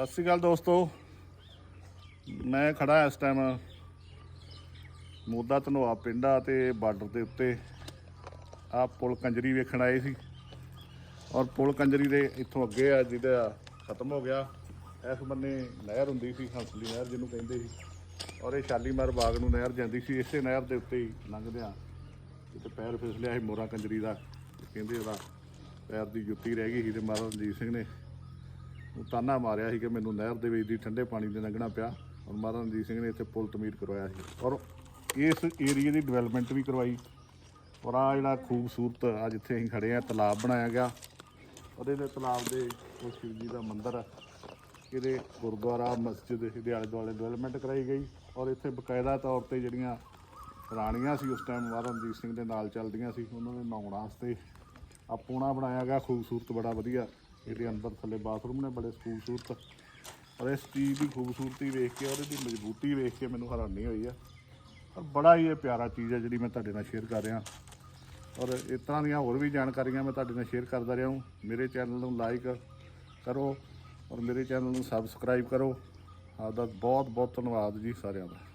ਸਤਿ ਸ਼੍ਰੀ ਅਕਾਲ ਦੋਸਤੋ। ਮੈਂ ਖੜਾ ਇਸ ਟਾਈਮ ਮੋਦਾ ਧਨੋਆ ਪਿੰਡਾ ਤੇ ਬਾਰਡਰ ਦੇ ਉੱਤੇ ਆ ਪੁਲ ਕੰਜਰੀ ਵੇਖਣ ਆਏ ਸੀ। ਔਰ ਪੁਲ ਕੰਜਰੀ ਦੇ ਇੱਥੋਂ ਅੱਗੇ ਆ, ਜਿਹਦਾ ਖਤਮ ਹੋ ਗਿਆ। ਇਸ ਬੰਨੇ ਨਹਿਰ ਹੁੰਦੀ ਸੀ, ਹੰਸਲੀ ਨਹਿਰ ਜਿਹਨੂੰ ਕਹਿੰਦੇ ਸੀ। ਔਰ ਇਹ ਸ਼ਾਲੀਮਾਰ ਬਾਗ ਨੂੰ ਨਹਿਰ ਜਾਂਦੀ ਸੀ, ਇਸੇ ਨਹਿਰ ਦੇ ਉੱਤੇ ਹੀ ਲੰਘਦੇ ਆ ਜਿੱਥੇ ਪੈਰ ਫਿਸਲਿਆ ਸੀ ਮੋਰਾ ਕੰਜਰੀ ਦਾ। ਕਹਿੰਦੇ ਉਹਦਾ ਪੈਰ ਦੀ ਜੁੱਤੀ ਰਹਿ ਗਈ ਸੀ ਤੇ ਮਹਾਰਾਜਾ ਰਣਜੀਤ ਸਿੰਘ ਨੇ ਤਾਨਾ ਮਾਰਿਆ ਸੀ ਕਿ ਮੈਨੂੰ ਨਹਿਰ ਦੇ ਵਿੱਚ ਦੀ ਠੰਡੇ ਪਾਣੀ ਦੇ ਲੰਘਣਾ ਪਿਆ। ਔਰ ਮਹਾਰਾਜਾ ਰਣਜੀਤ ਸਿੰਘ ਨੇ ਇੱਥੇ ਪੁਲ ਤਮੀਰ ਕਰਵਾਇਆ ਸੀ। ਔਰ ਇਸ ਏਰੀਆ ਦੀ ਡਿਵੈਲਪਮੈਂਟ ਵੀ ਕਰਵਾਈ। ਔਰ ਆ ਜਿਹੜਾ ਖੂਬਸੂਰਤ ਆ ਜਿੱਥੇ ਅਸੀਂ ਖੜੇ ਆ ਤਲਾਬ ਬਣਾਇਆ ਗਿਆ। ਔਰ ਇਹਦੇ ਤਲਾਬ ਦੇ ਉਹ ਸ਼ਿਵ ਜੀ ਦਾ ਮੰਦਿਰ ਆ। ਇਹਦੇ ਗੁਰਦੁਆਰਾ, ਮਸਜਿਦ, ਇਹਦੇ ਆਲੇ ਦੁਆਲੇ ਡਿਵੈਲਪਮੈਂਟ ਕਰਾਈ ਗਈ। ਔਰ ਇੱਥੇ ਬਕਾਇਦਾ ਤੌਰ ਤੇ ਜਿਹੜੀਆਂ ਰਾਣੀਆਂ ਸੀ, ਉਸ ਟਾਈਮ ਮਹਾਰਾਜਾ ਰਣਜੀਤ ਸਿੰਘ ਦੇ ਨਾਲ ਚੱਲਦੀਆਂ ਸੀ। ਉਹਨਾਂ ਦੇ ਨਹਾਉਣ ਵਾਸਤੇ ਆ ਪੂਣਾ ਬਣਾਇਆ ਗਿਆ, ਖੂਬਸੂਰਤ, ਬੜਾ ਵਧੀਆ। ਇਹਦੇ ਅੰਦਰ ਥੱਲੇ ਬਾਥਰੂਮ ਨੇ ਬੜੇ ਖੂਬਸੂਰਤ। ਔਰ ਇਸ ਚੀਜ਼ ਦੀ ਖੂਬਸੂਰਤੀ ਵੇਖ ਕੇ ਔਰ ਇਹਦੀ ਮਜ਼ਬੂਤੀ ਵੇਖ ਕੇ ਮੈਨੂੰ ਹੈਰਾਨੀ ਹੋਈ ਆ। ਔਰ ਬੜਾ ਹੀ ਇਹ ਪਿਆਰਾ ਚੀਜ਼ ਹੈ ਜਿਹੜੀ ਮੈਂ ਤੁਹਾਡੇ ਨਾਲ ਸ਼ੇਅਰ ਕਰ ਰਿਹਾ। ਔਰ ਇਸ ਤਰ੍ਹਾਂ ਦੀਆਂ ਹੋਰ ਵੀ ਜਾਣਕਾਰੀਆਂ ਮੈਂ ਤੁਹਾਡੇ ਨਾਲ ਸ਼ੇਅਰ ਕਰਦਾ ਰਿਹਾ ਹਾਂ। ਮੇਰੇ ਚੈਨਲ ਨੂੰ ਲਾਈਕ ਕਰੋ ਔਰ ਮੇਰੇ ਚੈਨਲ ਨੂੰ ਸਬਸਕ੍ਰਾਈਬ ਕਰੋ। ਆਪਦਾ ਬਹੁਤ ਬਹੁਤ ਧੰਨਵਾਦ ਜੀ ਸਾਰਿਆਂ ਦਾ।